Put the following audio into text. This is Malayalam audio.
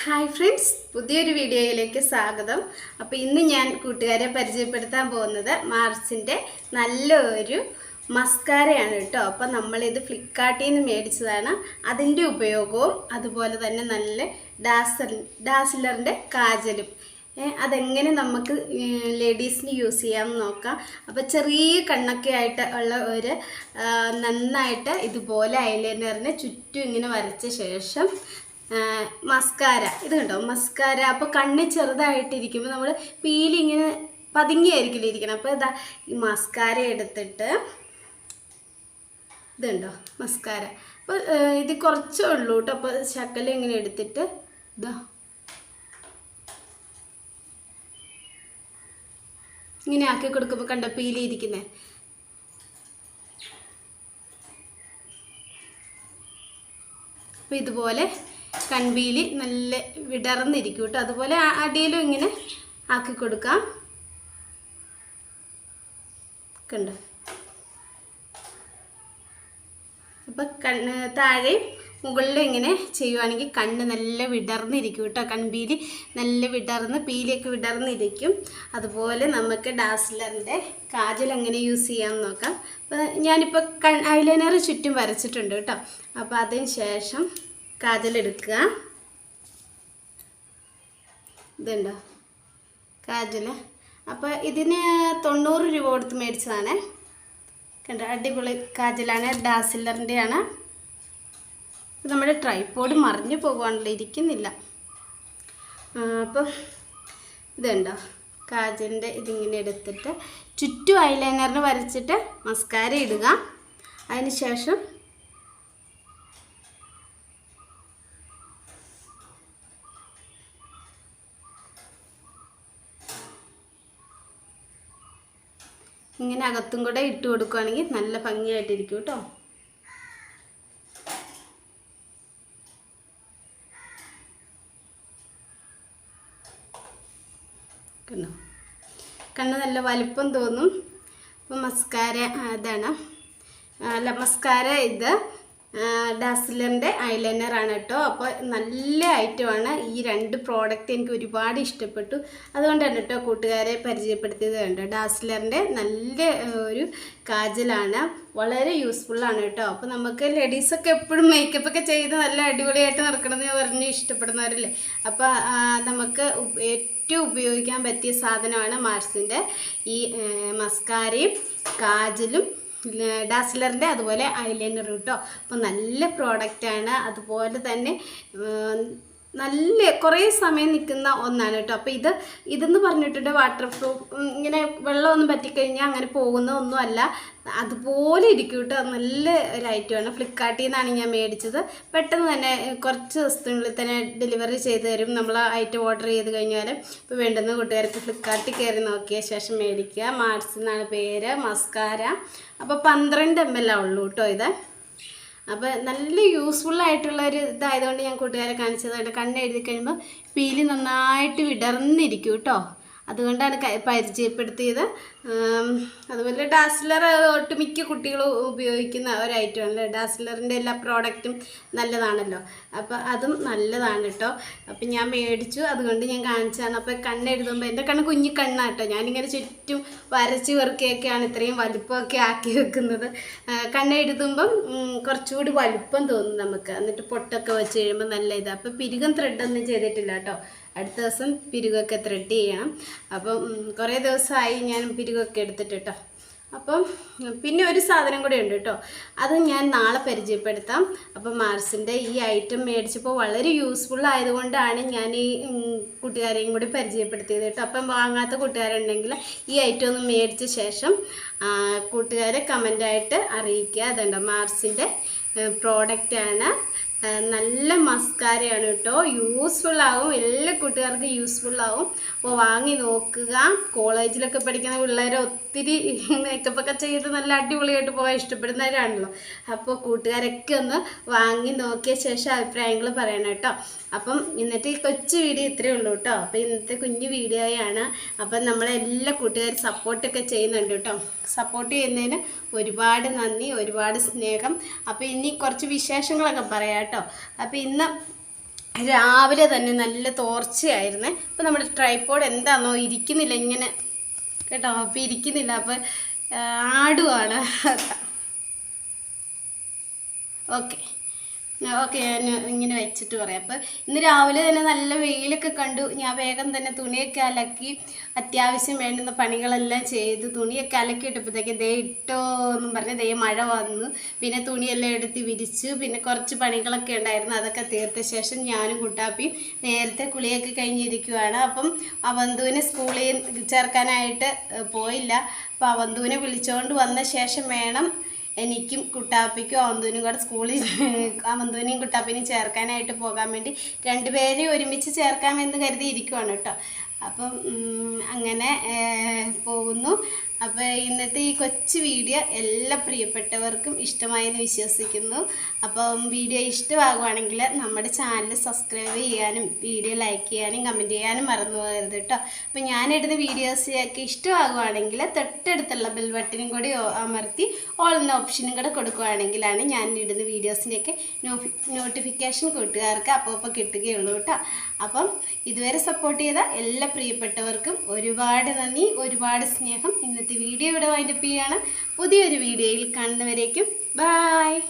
ഹായ് ഫ്രണ്ട്സ് പുതിയൊരു വീഡിയോയിലേക്ക് സ്വാഗതം. അപ്പോൾ ഇന്ന് ഞാൻ കൂട്ടുകാരെ പരിചയപ്പെടുത്താൻ പോകുന്നത് മാർസിന്റെ നല്ലൊരു മസ്കാരയാണ് കേട്ടോ. അപ്പോൾ നമ്മളിത് ഫ്ലിപ്കാർട്ടിൽ നിന്ന് മേടിച്ചതാണ്. അതിന്റെ ഉപയോഗവും അതുപോലെ തന്നെ നല്ല ഡാസൽ ഡാസിലറിന്റെ കാജലും. അതെങ്ങനെ നമുക്ക് ലേഡീസിന് യൂസ് ചെയ്യാമെന്ന് നോക്കാം. അപ്പോൾ ചെറിയ കണ്ണൊക്കെ ആയിട്ട് ഉള്ള ഒരു നന്നായിട്ട് ഇതുപോലെ ഐലൈനറിനെ ചുറ്റും ഇങ്ങനെ വരച്ച ശേഷം മസ്കാര ഇത് കണ്ടോ? മസ്കാര അപ്പോൾ കണ്ണ് ചെറുതായിട്ടിരിക്കുമ്പോൾ നമ്മൾ പീലിങ്ങനെ പതുങ്ങിയായിരിക്കില്ല ഇരിക്കണം. അപ്പോൾ ഇതാ ഈ മസ്കാര എടുത്തിട്ട് ഇതുണ്ടോ മസ്കാര അപ്പോൾ ഇത് കുറച്ചേ ഉള്ളൂ കേട്ടോ അപ്പോൾ ശക്കല ഇങ്ങനെ എടുത്തിട്ട് ഇതാ. ഇങ്ങനെ ആക്കി കൊടുക്കുമ്പോൾ കണ്ടോ പീലിയിരിക്കുന്നത് അപ്പോൾ ഇതുപോലെ കൺപീലി നല്ല വിടർന്നിരിക്കും കേട്ടോ. അതുപോലെ അടിയിലും ഇങ്ങനെ ആക്കി കൊടുക്കാം. കണ്ടോ? അപ്പം കണ്ണ് താഴെ മുകളിലും ഇങ്ങനെ ചെയ്യുവാണെങ്കിൽ കണ്ണ് നല്ല വിടർന്നിരിക്കും കേട്ടോ. കൺപീലി നല്ല വിടർന്ന് പീലിയൊക്കെ വിടർന്നിരിക്കും. അതുപോലെ നമുക്ക് ഡാസ്ലറിന്റെ കാജൽ എങ്ങനെ യൂസ് ചെയ്യാമെന്ന് നോക്കാം. അപ്പം ഞാനിപ്പോൾ കൺ ഐലൈനർ ചുറ്റും വരച്ചിട്ടുണ്ട് കേട്ടോ. അപ്പോൾ അതിന് ശേഷം കാജൽ എടുക്കുക ഇതുണ്ടോ? കാജൽ അപ്പോൾ ഇതിന് തൊണ്ണൂറ് രൂപ കൊടുത്ത് മേടിച്ചതാണ്. കണ്ടോ? അടിപൊളി കാജലാണ്. ഡാസിലറിന്റെയാണ് നമ്മുടെ ട്രൈപ്പോഡ് മറിഞ്ഞു പോകുവാണല്ലോ ഇരിക്കുന്നില്ല. അപ്പം ഇതുണ്ടോ? കാജലിന്റെ ഇതിങ്ങനെ എടുത്തിട്ട് ചുറ്റും ഐലൈനറിന് വരച്ചിട്ട് മസ്കാര ഇടുക. അതിന് ശേഷം ഇങ്ങനെ അകത്തും കൂടെ ഇട്ട് കൊടുക്കുകയാണെങ്കിൽ നല്ല ഭംഗിയായിട്ടിരിക്കും കേട്ടോ. കണ്ടോ? കണ്ണ് നല്ല വലിപ്പം തോന്നും. അപ്പം മസ്കാര അതാണ് അല്ല മസ്കാര ഇത് ഡാസിലറിന്റെ ഐലൈനർ ആണ് കേട്ടോ. അപ്പോൾ നല്ല ഐറ്റമാണ് ഈ രണ്ട് പ്രോഡക്റ്റ് എനിക്ക് ഒരുപാട് ഇഷ്ടപ്പെട്ടു. അതുകൊണ്ടാണ് കേട്ടോ കൂട്ടുകാരെ പരിചയപ്പെടുത്തിയത് കണ്ടോ? ഡാസിലറിന്റെ നല്ല ഒരു കാജലാണ്. വളരെ യൂസ്ഫുള്ളാണ് കേട്ടോ. അപ്പോൾ നമുക്ക് ലേഡീസൊക്കെ എപ്പോഴും മേക്കപ്പ് ഒക്കെ ചെയ്ത് നല്ല അടിപൊളിയായിട്ട് നടക്കണമെന്ന് പറഞ്ഞ് ഇഷ്ടപ്പെടുന്നവരല്ലേ? അപ്പോൾ നമുക്ക് ഏറ്റവും ഉപയോഗിക്കാൻ പറ്റിയ സാധനമാണ് മാർസിന്റെ ഈ മസ്കാരയും കാജലും ഡാസ്ലറിന്റെ അതുപോലെ ഐലൈനർ കേട്ടോ. അപ്പോൾ നല്ല പ്രോഡക്റ്റാണ് അതുപോലെ തന്നെ നല്ല കുറേ സമയം നിൽക്കുന്ന ഒന്നാണ് കേട്ടോ. അപ്പോൾ ഇത് ഇതെന്ന് പറഞ്ഞിട്ടുണ്ട് വാട്ടർ പ്രൂഫ് ഇങ്ങനെ വെള്ളമൊന്നും പറ്റിക്കഴിഞ്ഞാൽ അങ്ങനെ പോകുന്ന ഒന്നുമല്ല. അതുപോലെ ഇരിക്കും കേട്ടോ. നല്ല ഒരു ഐറ്റമാണ് ഫ്ലിപ്കാർട്ടിൽ നിന്നാണ് ഞാൻ മേടിച്ചത്. പെട്ടെന്ന് തന്നെ കുറച്ച് ദിവസത്തിനുള്ളിൽ തന്നെ ഡെലിവറി ചെയ്ത് തരും. നമ്മൾ ഐറ്റം ഓർഡർ ചെയ്ത് കഴിഞ്ഞാൽ ഇപ്പോൾ വേണ്ടുന്ന കൂട്ടുകാർക്ക് ഫ്ലിപ്കാർട്ടിൽ കയറി നോക്കിയ ശേഷം മേടിക്കുക. മാർസ് എന്നാണ് പേര്. മസ്കാര അപ്പോൾ പന്ത്രണ്ട് എം എൽ ആ ഉള്ളൂ കേട്ടോ ഇത്. അപ്പോൾ നല്ല യൂസ്ഫുൾ ആയിട്ടുള്ള ഒരു ഇതായതുകൊണ്ട് ഞാൻ കൂട്ടുകാരെ കാണിച്ചതായിട്ട് കണ്ണെഴുതി കഴിയുമ്പോൾ പീലി നന്നായിട്ട് വിടർന്നിരിക്കും കേട്ടോ അതുകൊണ്ടാണ് പരിചയപ്പെടുത്തിയത്. അതുപോലെ ഡാസ്ലർ ഒട്ടുമിക്ക കുട്ടികളും ഉപയോഗിക്കുന്ന ഒരു ഐറ്റമാണ് ഡാസ്ലറിന്റെ എല്ലാ പ്രോഡക്റ്റും നല്ലതാണല്ലോ. അപ്പോൾ അതും നല്ലതാണ് കേട്ടോ. അപ്പം ഞാൻ മേടിച്ചു. അതുകൊണ്ട് ഞാൻ കാണിച്ചതാണ്. അപ്പോൾ കണ്ണെഴുതുമ്പോൾ എന്റെ കണ്ണ് കുഞ്ഞു കണ്ണാണ് കേട്ടോ ഞാനിങ്ങനെ ചുറ്റും വരച്ച് വെറുക്കെയൊക്കെയാണ് ഇത്രയും വലുപ്പമൊക്കെ ആക്കി വെക്കുന്നത്. കണ്ണെഴുതുമ്പം കുറച്ചുകൂടി വലുപ്പം തോന്നും നമുക്ക്. എന്നിട്ട് പൊട്ടൊക്കെ വെച്ച് കഴിയുമ്പോൾ നല്ല ഇത്. അപ്പോൾ പിരികം ത്രെഡൊന്നും ചെയ്തിട്ടില്ല കേട്ടോ. അടുത്ത ദിവസം പിരുകൊക്കെ ത്രെഡ് ചെയ്യണം. അപ്പം കുറേ ദിവസമായി ഞാൻ പിരുകൊക്കെ എടുത്തിട്ട് കേട്ടോ അപ്പം പിന്നെ ഒരു സാധനം കൂടെ ഉണ്ട് കേട്ടോ. അത് ഞാൻ നാളെ പരിചയപ്പെടുത്താം. അപ്പം മാർസിന്റെ ഈ ഐറ്റം മേടിച്ചപ്പോൾ വളരെ യൂസ്ഫുൾ ആയതുകൊണ്ടാണ് ഞാൻ ഈ കൂട്ടുകാരെയും കൂടി പരിചയപ്പെടുത്തിയത് കേട്ടോ. അപ്പം വാങ്ങാത്ത കൂട്ടുകാരുണ്ടെങ്കിൽ ഈ ഐറ്റം ഒന്ന് മേടിച്ച ശേഷം കൂട്ടുകാരെ കമന്റായിട്ട് അറിയിക്കുക. അതുണ്ടോ മാർസിന്റെ പ്രോഡക്റ്റാണ് നല്ല മസ്കാരയാണ് കേട്ടോ. യൂസ്ഫുൾ ആവും. എല്ലാ കൂട്ടുകാർക്കും യൂസ്ഫുൾ ആവും. അപ്പോൾ വാങ്ങി നോക്കുക. കോളേജിലൊക്കെ പഠിക്കുന്ന പിള്ളേരെ ഒത്തിരി മേക്കപ്പ് ഒക്കെ ചെയ്ത് നല്ല അടിപൊളിയായിട്ട് പോകാൻ ഇഷ്ടപ്പെടുന്നവരാണല്ലോ. അപ്പോൾ കൂട്ടുകാരൊക്കെ ഒന്ന് വാങ്ങി നോക്കിയ ശേഷം അഭിപ്രായങ്ങൾ പറയണം കേട്ടോ. അപ്പം ഇന്നത്തെ ഈ കൊച്ചു വീഡിയോ ഇത്രയേ ഉള്ളൂ കേട്ടോ. അപ്പോൾ ഇന്നത്തെ കുഞ്ഞു വീഡിയോയാണ് അപ്പം നമ്മളെല്ലാ കൂട്ടുകാരും സപ്പോർട്ടൊക്കെ ചെയ്യുന്നുണ്ട് കേട്ടോ. സപ്പോർട്ട് ചെയ്യുന്നതിന് ഒരുപാട് നന്ദി ഒരുപാട് സ്നേഹം. അപ്പോൾ ഇനി കുറച്ച് വിശേഷങ്ങളൊക്കെ പറയാം കേട്ടോ. അപ്പോൾ ഇന്ന് രാവിലെ തന്നെ നല്ല തോർച്ചയായിരുന്നേ. അപ്പം നമ്മുടെ ട്രൈപ്പോഡ് എന്താണോ ഇരിക്കുന്നില്ല ഇങ്ങനെ കേട്ടോ അപ്പം ഇരിക്കുന്നില്ല അപ്പം ആടുവാണ്. ഓക്കെ. ഓക്കെ ഞാൻ ഇങ്ങനെ വെച്ചിട്ട് പറയാം. അപ്പോൾ ഇന്ന് രാവിലെ തന്നെ നല്ല വെയിലൊക്കെ കണ്ടു. ഞാൻ വേഗം തന്നെ തുണിയൊക്കെ അലക്കി അത്യാവശ്യം വേണ്ടുന്ന പണികളെല്ലാം ചെയ്ത്. തുണിയൊക്കെ അലക്കി ഇട്ടപ്പോഴത്തേക്ക് ദേ ഇട്ടോ എന്നും പറഞ്ഞ് ദേ മഴ വന്നു. പിന്നെ തുണിയെല്ലാം എടുത്ത് വിരിച്ച്. പിന്നെ കുറച്ച് പണികളൊക്കെ ഉണ്ടായിരുന്നു. അതൊക്കെ തീർത്ത ശേഷം ഞാനും കുട്ടാപ്പിയും നേരത്തെ കുളിയൊക്കെ കഴിഞ്ഞിരിക്കുവാണ്. അപ്പം അവന്തുവിനെ സ്കൂളിൽ ചേർക്കാനായിട്ട് പോയില്ല. അപ്പോൾ അവന്തുവിനെ വിളിച്ചുകൊണ്ട് വന്ന ശേഷം വേണം എനിക്കും കുട്ടാപ്പിക്കും അവന്തൂനും കൂടെ സ്കൂളിൽ അവന്തൂനെയും കുട്ടാപ്പിനെയും ചേർക്കാനായിട്ട് പോകാൻ വേണ്ടി രണ്ടുപേരെയും ഒരുമിച്ച് ചേർക്കാമെന്ന് കരുതി ഇരിക്കുവാണ് കേട്ടോ. അപ്പം അങ്ങനെ പോകുന്നു. അപ്പോൾ ഇന്നത്തെ ഈ കൊച്ചു വീഡിയോ എല്ലാ പ്രിയപ്പെട്ടവർക്കും ഇഷ്ടമായെന്ന് വിശ്വസിക്കുന്നു. അപ്പം വീഡിയോ ഇഷ്ടമാകുവാണെങ്കിൽ നമ്മുടെ ചാനൽ സബ്സ്ക്രൈബ് ചെയ്യാനും വീഡിയോ ലൈക്ക് ചെയ്യാനും കമന്റ് ചെയ്യാനും മറന്നു പോകരുത് കേട്ടോ. അപ്പം ഞാനിടുന്ന വീഡിയോസൊക്കെ ഇഷ്ടമാകുവാണെങ്കിൽ തൊട്ടടുത്തുള്ള ബെൽ ബട്ടനും കൂടി അമർത്തി ഓൾ എന്ന ഓപ്ഷനും കൂടെ കൊടുക്കുവാണെങ്കിലാണ് ഞാൻ ഇടുന്ന വീഡിയോസിന്റെയൊക്കെ നോട്ടിഫിക്കേഷൻ കൂട്ടുകാർക്ക് അപ്പോൾ അപ്പോൾ കിട്ടുകയുള്ളൂ കേട്ടോ. അപ്പം ഇതുവരെ സപ്പോർട്ട് ചെയ്ത എല്ലാ പ്രിയപ്പെട്ടവർക്കും ഒരുപാട് നന്ദി ഒരുപാട് സ്നേഹം. ഇന്നത്തെ വീഡിയോ ഇവിടെ വൈൻഡപ്പ് ചെയ്യാണ്. പുതിയൊരു വീഡിയോയിൽ കാണുന്നവരേക്കും ബായ്